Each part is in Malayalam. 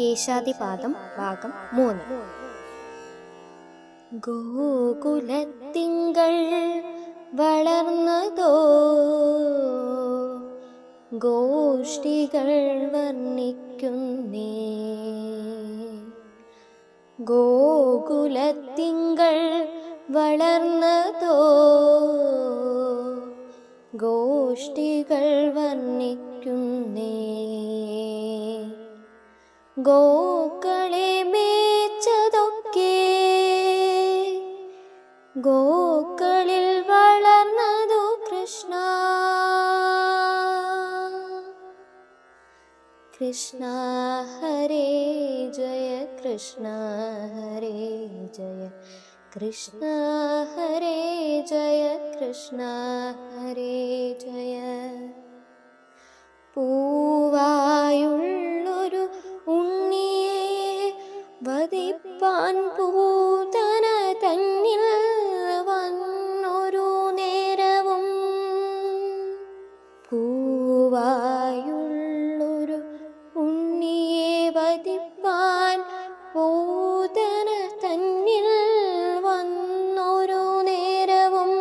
കേശാദിപാദം ഭാഗം മൂന്ന്. ഗോകുലത്തിങ്കൾ വളർന്നതോ? ഗോഷ്ഠികൾ വർണിക്കുന്നേ ഗോകുലത്തിങ്കൾ വളർന്നതോ? ഗോഷ്ഠികൾ വർണിക്കുന്നേ ഗോക്കളെ മേച്ചതൊക്കെ ഗോക്കളിൽ വളർന്നതു കൃഷ്ണ കൃഷ്ണ ഹരേ ജയ കൃഷ്ണ ഹരേ ജയ കൃഷ്ണ ഹരേ ജയ കൃഷ്ണ ഹരേ ജയ വധിപ്പാൻ പൂതന തന്നിൽ വന്നൊരു നേരവും പൂവായുള്ളൊരു ഉണ്ണിയെ വധിപ്പാൻ പൂതന തന്നിൽ വന്നൊരു നേരവും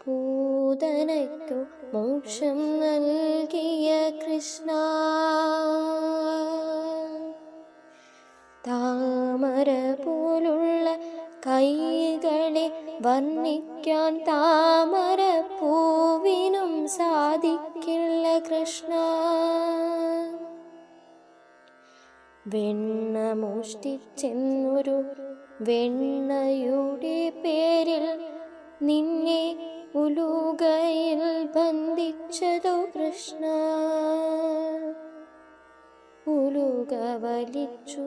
പൂതനയ്ക്കു മോക്ഷം നൽകിയ കൃഷ്ണ താമര പോലുള്ള കൈകളെ വർണിക്കാൻ താമര പൂവിനും സാധിക്കില്ല കൃഷ്ണ. വെണ്ണ മോഷ്ടിച്ചെന്നൊരു വെണ്ണയുടെ പേരിൽ നിന്നെ ഉലുകയിൽ ബന്ധിച്ചതോ കൃഷ്ണ? ഉലുക വലിച്ചു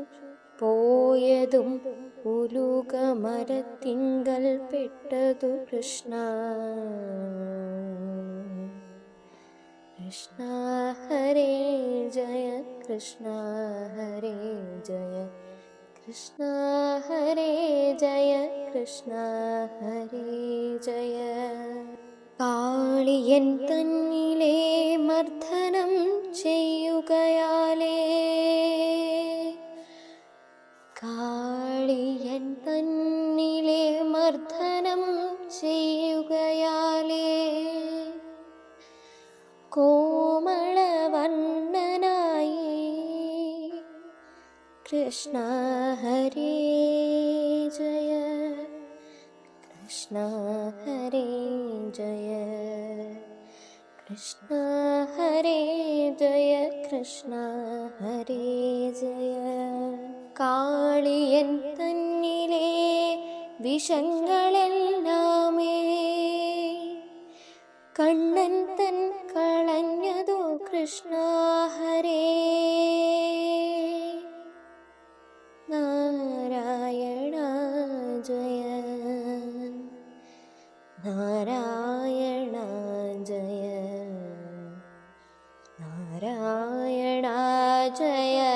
പോയതും ഉലുക മരത്തിങ്കൽ പെട്ടതു കൃഷ്ണ. കൃഷ്ണ ഹരേ ജയ കൃഷ്ണ ഹരേ ജയ കൃഷ്ണ ഹരേ ജയ കൃഷ്ണ ഹരേ ജയ. കാളിയൻ തന്നിലെ കൃഷ്ണ ഹരേ ജയ. കൃഷ്ണ ഹരേ ജയ. കൃഷ്ണ ഹരേ ജയ. കൃഷ്ണ ഹരേ ജയ. കാളിയൻ തന്നിലെ വിഷങ്ങളെല്ലാമേ കണ്ണൻ തൻ കളഞ്ഞതു കൃഷ്ണ ഹരേ नारायण जय नारायण जय